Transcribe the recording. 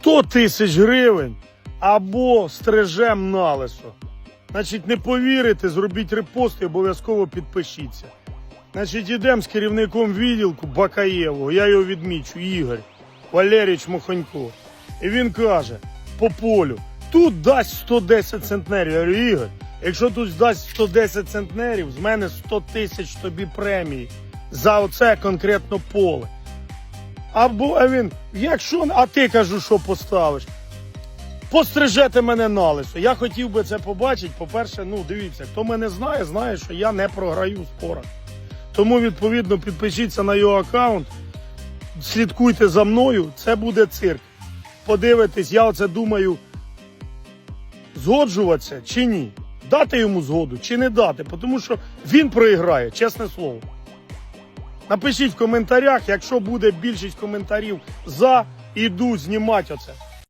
100 тисяч гривень або стрижем на. Значить, не повірите, зробіть репост і обов'язково підпишіться. Значить, ідемо з керівником відділку Бакаєвого, я його відмічу, Ігор Валерійович Мохонько. І він каже: по полю, тут дасть 110 центнерів. Я говорю, Ігор, якщо тут дасть 110 центнерів, з мене 100 тисяч тобі премії за оце конкретно поле. Або він, якщо, а ти кажу, що поставиш? Пострижете мене на лисо. Я хотів би це побачити. По-перше, ну дивіться, хто мене знає, знає, що я не програю в спорах. Тому, відповідно, підпишіться на його аккаунт, слідкуйте за мною, це буде цирк. Подивитись, я оце думаю, згоджуватися чи ні. Дати йому згоду чи не дати, тому що він проіграє, чесне слово. Напишіть в коментарях, якщо буде більшість коментарів за, іду знімати оце.